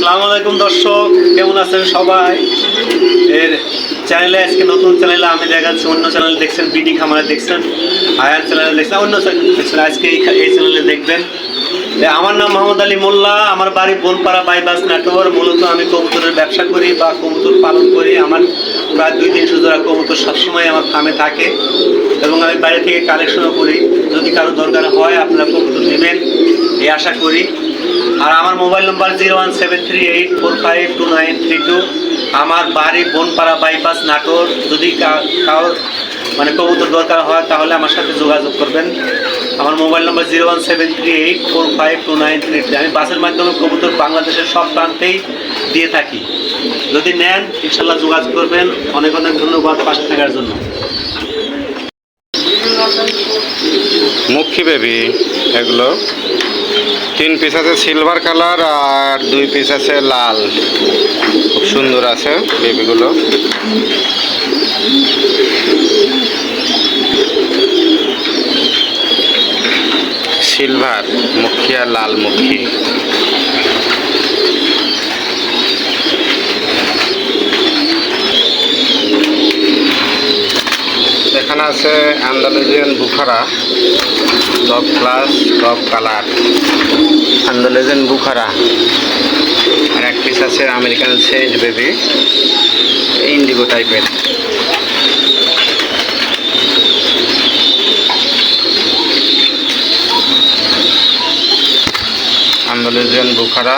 আসসালামু আলাইকুম দর্শক, কেমন আছেন সবাই? এর চ্যানেলে আজকে নতুন চ্যানেলে আমি দেখাচ্ছি, অন্য চ্যানেলে দেখছেন বিডি খামারে দেখছেন, আয়ার চ্যানেলে দেখছেন, অন্য চ্যানেলে আজকে এই চ্যানেলে দেখবেন। আমার নাম মোহাম্মদ আলী মোল্লা, আমার বাড়ি বনপাড়া বাইপাস নাটোর মূলত আমি কবুতরের ব্যবসা করি বা কবুতর পালন করি। আমার প্রায় দুই তিনশো জোড়া কবুতর সবসময় আমার ফার্মে থাকে এবং আমি বাইরে থেকে কালেকশনও করি। যদি কারও দরকার হয়, আপনারা কবুতর নেবেন। এই আশা করি। আর আমার mobile number zero one seven three eight four five two nine three two. আমার বাড়ি বনপাড়া বাইপাস, নাটোর। যদি কারোর মানে কবুতর দরকার হয়, তাহলে আমার সাথে যোগাযোগ করবেন। আমার mobile number zero one seven three eight four five two nine three three. আমি বাসের মাধ্যমে কবুতর বাংলাদেশের সব প্রান্তেই দিয়ে থাকি। যদি নেন, ইনশাল্লাহ যোগাযোগ করবেন। অনেক অনেক ধন্যবাদ পাশে থাকার জন্য। মুখী বেবি, এগুলো। তিন পিস আছে সিলভার কালার আর দুই পিস আছে লাল। খুব সুন্দর আছে বেবিগুলো সিলভার মুখিয়া লাল মুখী এখানে আছে Andalusian Bukhara top class top colour Andalusian Bukhara. আর এক পিস আছে আমেরিকান সেন্ট বেবি ইন্ডিগো টাইপের আন্দালুজিয়ান বুখারা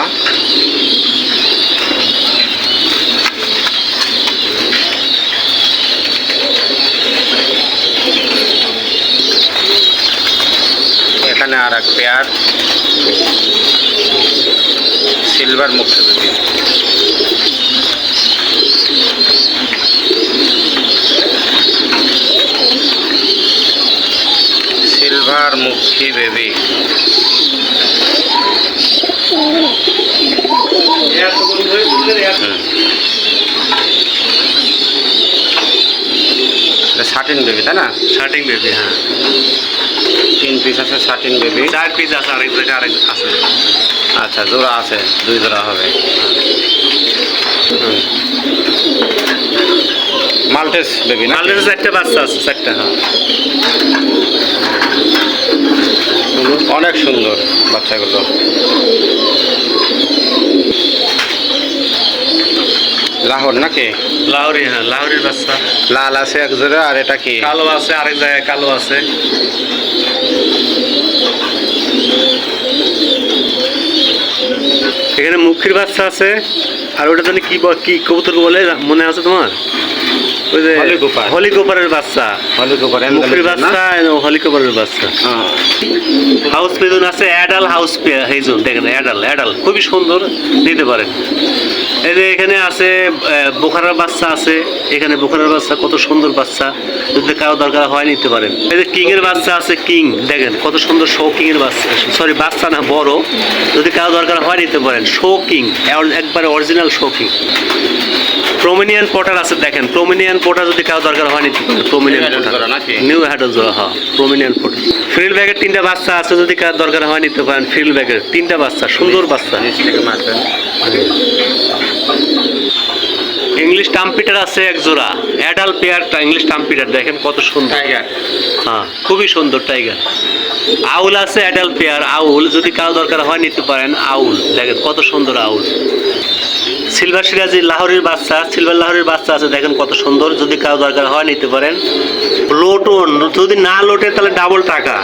এখানে আর এক পেয়ার সিলভার মুক্তি সিলভার মুখী বেবি সাটিন বেবি তাই না? শার্টিং বেবি হ্যাঁ। তিন পিস আছে সাটিন বেবি চার পিস আছে আরেক জায়গায় আরেক আছে। আচ্ছা জোড়া আছে দুই জোড়া হবে। মাল্টেস বেবি না মালদেশে চারটে বাচ্চা আছে চারটে হ্যাঁ। অনেক সুন্দর বাচ্চাগুলো। লাহোর নাকি? লাহোরি হ্যাঁ লাহোরির বাচ্চা। লাল আছে এক জোড়া আর এটা কি? কালো আছে আরেক জায়গায় কালো আছে। এখানে মুখির বাচ্চা আছে। আর ওটা জানি কি কি কবুতর বলে মনে আছে তোমার? ওই যে হলিগোপার। হলিগোপারের বাচ্চা। মুখির বাচ্চা হলিগোপারের বাচ্চা। হ্যাঁ। হাউস পেজন আছে অ্যাডাল হাউস হেজন দেখেন অ্যাডাল অ্যাডাল খুবই সুন্দর নিতে পারেন। এই যে এখানে আছে বোখারার বাচ্চা আছে। এখানে বোখারার বাচ্চা কত সুন্দর বাচ্চা। যদি কারও দরকার হয় নিতে পারেন। এই যে কিং এর বাচ্চা আছে কিং দেখেন কত সুন্দর শো কিং এর বাচ্চা। সরি বাচ্চা না বড়। যদি কারও দরকার হয় নিতে পারেন। শো কিং একবারে original show king Pomeranian pouter আছে দেখেন প্রোমিনিয়ান পটার যদি কারও দরকার হয় নিতে পারেন প্রোমিনিয়ান নাকি? নিউ হ্যাডল জোড়া হ্যাঁ প্রোমিনিয়ান পটার ফ্রিল ব্যাগের তিনটা বাচ্চা আছে যদি কারও দরকার হয় নিতে পারেন ফ্রিল ব্যাগের তিনটা বাচ্চা সুন্দর বাচ্চা। ইংলিশ টাম্পিটার আছে এক জোড়া। অ্যাডাল পেয়ারটা ইংলিশ টাম্পিটার দেখেন কত সুন্দর। টাইগার হ্যাঁ খুবই সুন্দর টাইগার আউল আছে অ্যাডাল পেয়ার আউল। যদি কারও দরকার হয় নিতে পারেন আউল। দেখেন কত সুন্দর আউল। সিলভার সিরাজি লাহোরের বাচ্চা, সিলভার লাহোরের বাচ্চা আছে, দেখেন কত সুন্দর। যদি কারও দরকার হয়, নিতে পারেন। লোটন, যদি না লোটে, তাহলে ডাবল টাকা।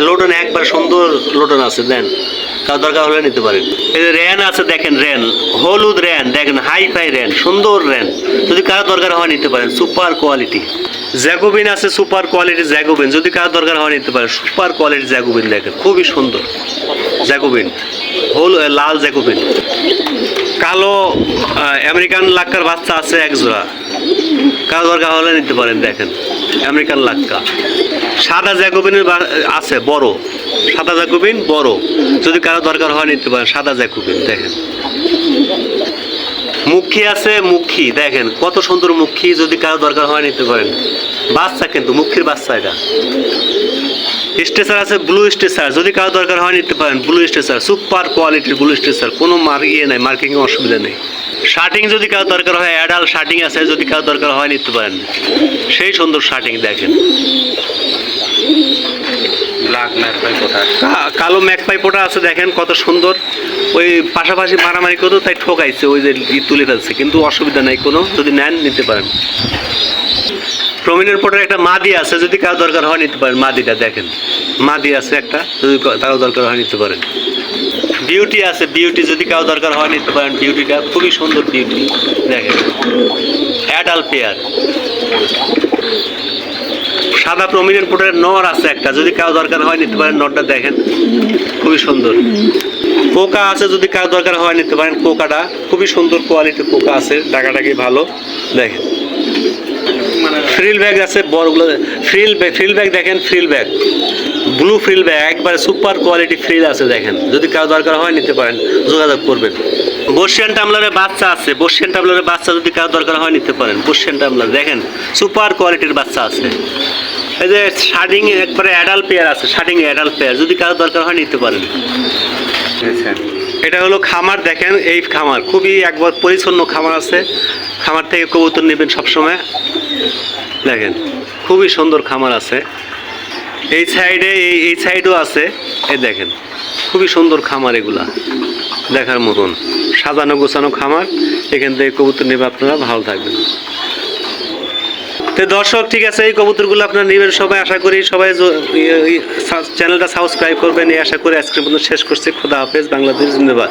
লোটন একবার সুন্দর লোটন আছে, দেন। কারও দরকার হলে নিতে পারেন। এই র্যান আছে, দেখেন র্যান হলুদ র্যান দেখেন হাই ফাই র্যান সুন্দর র্যান যদি কারও দরকার হয়, নিতে পারেন। Super quality. জ্যাগোবিন আছে, সুপার কোয়ালিটি জ্যাগোবিন যদি কারও দরকার হয়, নিতে পারেন। সুপার কোয়ালিটি জ্যাগোবিন দেখেন। খুবই সুন্দর। জ্যাগোবিন হল লাল জ্যাকোবিন। কালো আমেরিকান লাক্কার বাচ্চা আছে এক জোড়া কারও দরকার হলে নিতে পারেন, দেখেন। আমেরিকান লাক্কা। সাদা জ্যাকোবিনের আছে, বড়। সাদা জ্যাকোবিন, বড়। যদি কারও দরকার হয় নিতে পারেন, সাদা জ্যাকোবিন, দেখেন। মুখী আছে, মুখী, দেখেন। কত সুন্দর মুখী, যদি কারও দরকার হয় নিতে পারেন। বাচ্চা কিন্তু, মুখীর বাচ্চা এটা। স্টেসার আছে ব্লু স্টেসার যদি কারও দরকার হয় নিতে পারেন ব্লু স্টেসার সুপার কোয়ালিটির ব্লু স্টেসার কোনো মার্ক ইয়ে নাই মার্কিং অসুবিধা নেই। শার্টিং যদি কারও দরকার হয় অ্যাডাল শার্টিং আছে যদি কারও দরকার হয় নিতে পারেন। সেই সুন্দর শার্টিং দেখেন। কালো ম্যাকপাই পোটা আছে দেখেন কত সুন্দর। ওই পাশাপাশি মারামারি করতো তাই ঠকাইছে ওই যে তুলে ফেলছে। কিন্তু অসুবিধা নাই কোনো যদি নেন নিতে পারেন। প্রমিনের পোটার একটা মাদি আছে, যদি কারও দরকার হয় নিতে পারেন। মাদিটা দেখেন। মাদি আছে একটা, যদি কারও দরকার হয় নিতে পারেন। বিউটি আছে, বিউটি যদি কারও দরকার হয় নিতে পারেন। বিউটিটা খুবই সুন্দর বিউটি, দেখেন। Adult pair. সাদা প্রমিনেন্ট পোটার নর আছে একটা, যদি কারও দরকার হয় নিতে পারেন, নরটা দেখেন। খুবই সুন্দর। কোকা আছে, যদি কারও দরকার হয় নিতে পারেন, কোকাটা খুবই সুন্দর কোয়ালিটির কোকা আছে টাকাটাকি ভালো, দেখেন। ফ্রিল ব্যাগ আছে বড়গুলো ফ্রিল ব্যাগ ফ্রিল ব্যাগ দেখেন frill back blue frill back একবারে সুপার কোয়ালিটি ফ্রিল আছে দেখেন। যদি কারও দরকার হয় নিতে পারেন যোগাযোগ করবেন। বর্ষিয়ান টামলারের বাচ্চা আছে বর্ষিয়ান টামলারের বাচ্চা যদি কারও দরকার হয় নিতে পারেন। বর্ষিয়ান টামলার দেখেন সুপার কোয়ালিটির বাচ্চা আছে। এই যে শার্টিং একবারে অ্যাডাল্ট পেয়ার আছে শার্টিং অ্যাডাল্ট পেয়ার যদি কারও দরকার হয় নিতে পারেন। আচ্ছা। এটা হলো খামার, দেখেন, এই খামার খুবই একবার পরিচ্ছন্ন খামার আছে। খামার থেকে কবুতর নেবেন সবসময়। দেখেন, খুবই সুন্দর খামার আছে। এই সাইডে, এই এই সাইডও আছে। এই দেখেন, খুবই সুন্দর খামার এগুলা। দেখার মতন। সাজানো গোছানো খামার। এখান থেকে কবুতর নেবে আপনারা, ভালো থাকবেন। তো দর্শক, ঠিক আছে, এই কবুতরগুলো আপনার নেবেন সবাই। আশা করি সবাই চ্যানেলটা সাবস্ক্রাইব করবেন। এই আশা করি আজকের মতো শেষ করছি। খোদা হাফেজ, বাংলাদেশ জিন্দাবাদ।